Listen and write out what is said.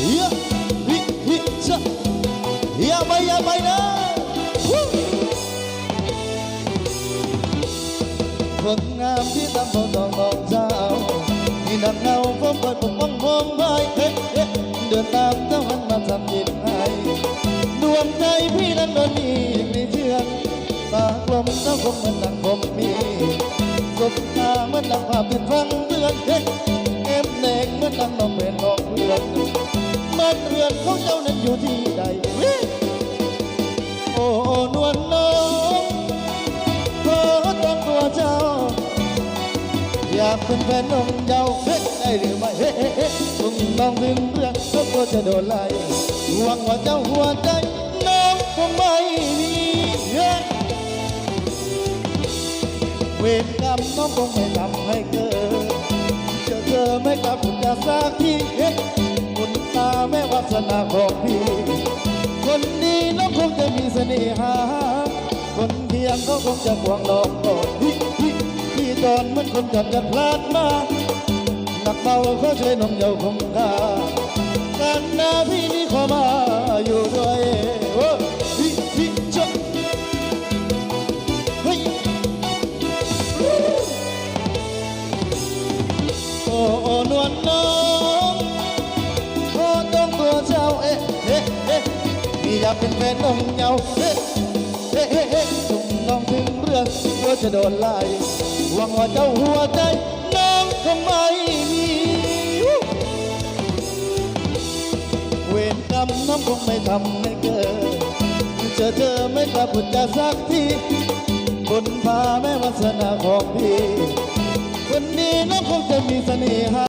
เฮียฮิฮิชะอย่าไปอย่าไปนะฮู้คนงามที่ตำบลดองดอกเจ้าที่นักเงาผมคอยปกป้องผมไว้เฮ้เฮ้เดินตามเจ้าหันมาทำยินให้ดวงใจพี่นั้นโดนมีไม่เชื่อตากลมเจ้าคงเหมือนดังผมมีสบตาเหมือนดังภาพเป็นฟังเตือนเฮ้เอ็มเน่งเหมือนดังน้องเป็นของเพื่อน มันเรือนของเจ้านั้นอยู่ที่ใดเฮ้โอ้นวลน้องขอต้องตัวเจ้า อยากเป็นแฟนนมเยาวเฮ้ได้หรือไม่เฮ้เฮ้เฮ้คงต้องถึงเรื่องก็กลัวจะโดนไล่หวังว่าเจ้าหัวใจน้องคงไม่มีเฮ้เวรกรรมน้องคงไม่ทำให้เกิด คนดีน้องคงจะมีเสน่หา คนเพียงเขาคงจะหวงน้องก่อนฮิฮิพี่ตอนเหมือนคนจับกันพลาดมาหนักเบาเขาช่วยนมเยาคงคาการนาพี่นี่ขอมาอยู่ด้วยโอ้ฮิฮิชะเฮ้ยโอ้โอ้นวลน้อง อยากเป็นแฟนนมเยาเอ๊ะเอ๊ะเอ๊ะเอ๊ะจุ่มน้องถึงเรื่องกลัวจะโดนไล่หวังว่าเจ้าหัวใจน้องคงไม่มีเวรกรรมน้องคงไม่ทำให้เกิดเจอเธอไม่กลับพุดจะสักทีบุญพาแม่วาสนาของพี่คนนี้น้องคงจะมีเสน่หา